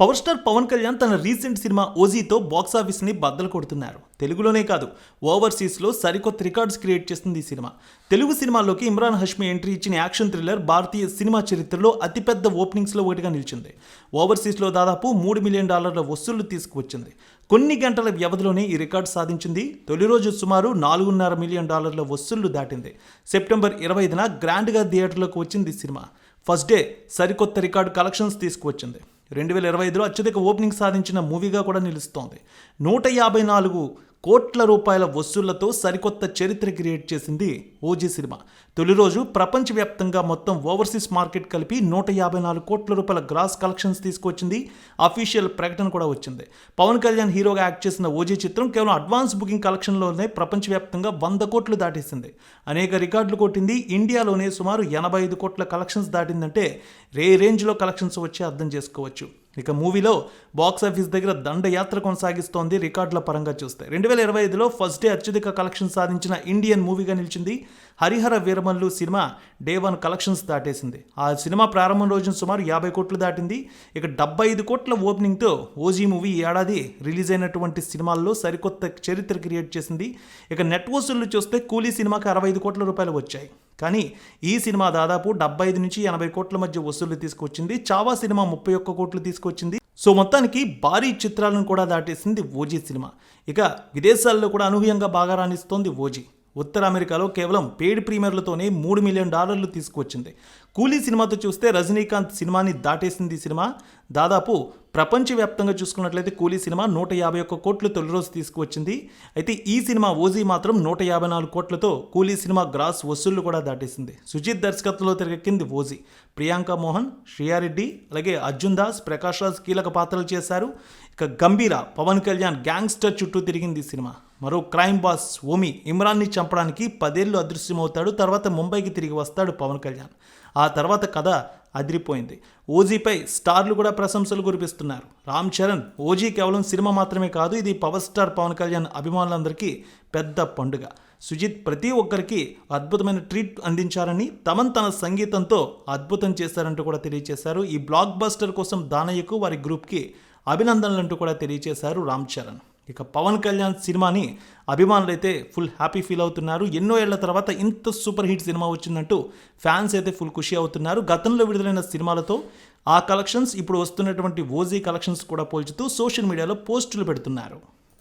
Power star Pawan Kalyan తన recent cinema ఓజీతో బాక్సాఫీస్ని బద్దలు కొడుతున్నారు. తెలుగులోనే కాదు ఓవర్సీస్లో సరికొత్త రికార్డ్స్ క్రియేట్ చేస్తుంది ఈ సినిమా. తెలుగు సినిమాల్లోకి ఇమ్రాన్ హష్మి ఎంట్రీ ఇచ్చిన యాక్షన్ థ్రిల్లర్ భారతీయ సినిమా చరిత్రలో అతిపెద్ద ఓపెనింగ్స్లో ఒకటిగా నిలిచింది. ఓవర్సీస్లో దాదాపు మూడు మిలియన్ డాలర్ల వసూళ్ళు తీసుకువచ్చింది. కొన్ని గంటల వ్యవధిలోనే ఈ రికార్డు సాధించింది. తొలి రోజు సుమారు నాలుగున్నర మిలియన్ డాలర్ల వసూళ్ళు దాటింది. సెప్టెంబర్ ఇరవై ఐదున గ్రాండ్గా థియేటర్లోకి వచ్చింది ఈ సినిమా. ఫస్ట్ డే సరికొత్త రికార్డు కలెక్షన్స్ తీసుకువచ్చింది. రెండు వేల ఇరవై ఐదులో అత్యధిక ఓపెనింగ్ సాధించిన మూవీగా కూడా నిలుస్తోంది. నూట యాభై నాలుగు కోట్ల రూపాయల వసూళ్ళతో సరికొత్త చరిత్ర క్రియేట్ చేసింది ఓజీ సినిమా. తొలి రోజు ప్రపంచవ్యాప్తంగా మొత్తం ఓవర్సీస్ మార్కెట్ కలిపి నూట యాభై నాలుగు కోట్ల రూపాయల గ్రాస్ కలెక్షన్స్ తీసుకొచ్చింది. అఫీషియల్ ప్రకటన కూడా వచ్చింది. పవన్ కళ్యాణ్ హీరోగా యాక్ట్ చేసిన ఓజీ చిత్రం కేవలం అడ్వాన్స్ బుకింగ్ కలెక్షన్లోనే ప్రపంచవ్యాప్తంగా వంద కోట్లు దాటేసింది. అనేక రికార్డులు కొట్టింది. ఇండియాలోనే సుమారు ఎనభై ఐదు కోట్ల కలెక్షన్స్ దాటిందంటే రే రేంజ్లో కలెక్షన్స్ వచ్చి అర్థం చేసుకోవచ్చు. ఇక మూవీలో బాక్స్ ఆఫీస్ దగ్గర దండయాత్ర కొనసాగిస్తోంది రికార్డుల పరంగా చూస్తే. రెండు వేల ఇరవై ఐదులో ఫస్ట్ డే అత్యధిక కలెక్షన్ సాధించిన ఇండియన్ మూవీగా నిలిచింది Harihara Veeramallu cinema day one collections దాటేసింది. ఆ సినిమా ప్రారంభం రోజున సుమారు యాభై కోట్లు దాటింది. ఇక డెబ్బై ఐదు కోట్ల ఓపెనింగ్తో ఓజీ మూవీ ఈ ఏడాది రిలీజ్ అయినటువంటి సినిమాల్లో సరికొత్త చరిత్ర క్రియేట్ చేసింది. ఇక నెట్ వసూళ్ళు చూస్తే కూలీ సినిమాకి అరవై ఐదు కోట్ల రూపాయలు వచ్చాయి. కానీ ఈ సినిమా దాదాపు డెబ్బై ఐదు నుంచి ఎనభై కోట్ల మధ్య వసూళ్ళు తీసుకొచ్చింది. చావా సినిమా ముప్పై ఒక్క కోట్లు తీసుకొచ్చింది. సో మొత్తానికి భారీ చిత్రాలను కూడా దాటేసింది ఓజీ సినిమా. ఇక విదేశాల్లో కూడా అనూహ్యంగా బాగా రాణిస్తోంది ఓజీ. ఉత్తర అమెరికాలో కేవలం పెయిడ్ ప్రీమియర్లతోనే మూడు మిలియన్ డాలర్లు తీసుకొచ్చింది. కూలీ సినిమాతో చూస్తే రజనీకాంత్ సినిమాని దాటేసింది సినిమా. దాదాపు ప్రపంచవ్యాప్తంగా చూసుకున్నట్లయితే కూలీ సినిమా నూట యాభై ఒక్క కోట్లు తొలి రోజు తీసుకువచ్చింది. అయితే ఈ సినిమా ఓజీ మాత్రం నూట యాభై నాలుగు కోట్లతో కూలీ సినిమా గ్రాస్ వసూళ్ళు కూడా దాటేసింది. సుజిత్ దర్శకత్వంలో తెరకెక్కింది ఓజీ. ప్రియాంక మోహన్ శ్రీయారెడ్డి అలాగే అర్జున్ దాస్ ప్రకాష్ రాజ్ కీలక పాత్రలు చేశారు. ఇక గంభీర పవన్ కళ్యాణ్ గ్యాంగ్స్టర్ చుట్టూ తిరిగింది ఈ సినిమా. మరో క్రైమ్ బాస్ ఓమి ఇమ్రాన్ని చంపడానికి పదేళ్ళు అదృశ్యమవుతాడు తర్వాత ముంబైకి తిరిగి వస్తాడు పవన్ కళ్యాణ్. ఆ తర్వాత కథ అదిరిపోయింది. ఓజీపై స్టార్లు కూడా ప్రశంసలు కురిపిస్తున్నారు. రామ్ చరణ్ ఓజీ కేవలం సినిమా మాత్రమే కాదు ఇది పవర్ స్టార్ పవన్ కళ్యాణ్ అభిమానులందరికీ పెద్ద పండుగ. సుజిత్ ప్రతి ఒక్కరికి అద్భుతమైన ట్రీట్ అందించారని తమన్ తన సంగీతంతో అద్భుతం చేశారంటూ కూడా తెలియజేశారు ఈ బ్లాక్ బస్టర్ కోసం దానయ్యకు వారి గ్రూప్కి అభినందనలంటూ కూడా తెలియజేశారు రామ్ చరణ్. ఇక పవన్ కళ్యాణ్ సినిమాని అభిమానులు అయితే ఫుల్ హ్యాపీ ఫీల్ అవుతున్నారు. ఎన్నో ఏళ్ళ తర్వాత ఇంత సూపర్ హిట్ సినిమా వచ్చిందంటూ ఫ్యాన్స్ అయితే ఫుల్ ఖుషి అవుతున్నారు. గతంలో విడుదలైన సినిమాలతో ఆ కలెక్షన్స్ ఇప్పుడు వస్తున్నటువంటి ఓజీ కలెక్షన్స్ కూడా పోల్చుతూ సోషల్ మీడియాలో పోస్టులు పెడుతున్నారు.